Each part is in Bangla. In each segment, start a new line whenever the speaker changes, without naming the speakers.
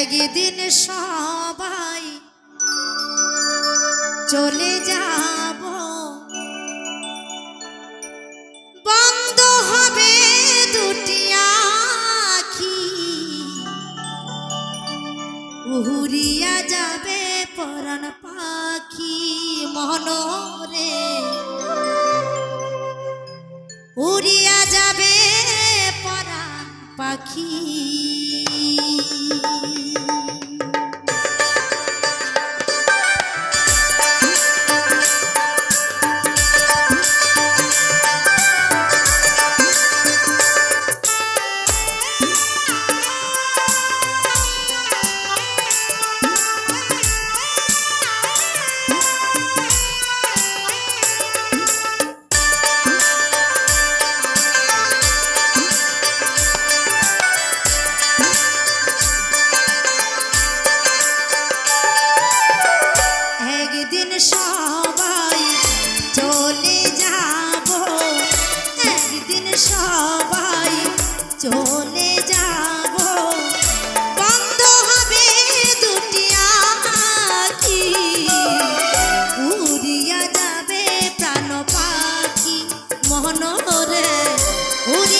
একদিন সবাই চলে যাব। বন্ধ হবে দুটি আখি। উহুরিয়া যাবে পরাণ পাখি মহনরে। উড়িয়া যাবে পরাণ পাখি। চলে যাব। বন্ধ হবে দুটি আখি। উড়িয়া যাবে প্রাণ পাখি মহনরে উড়িয়া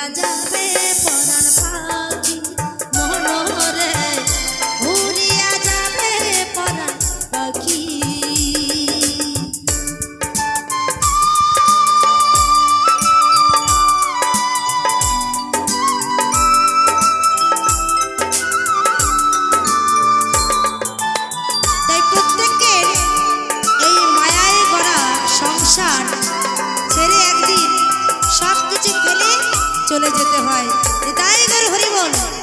উড়িয়া যাবে পাখি। মনোরে উড়িয়া যাবে পরাণ পাখি। তাই প্রত্যেকের এই মায়ায় গড়া সংসার চলে যেতে হয়। তাই গর হরি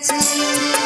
Thank you.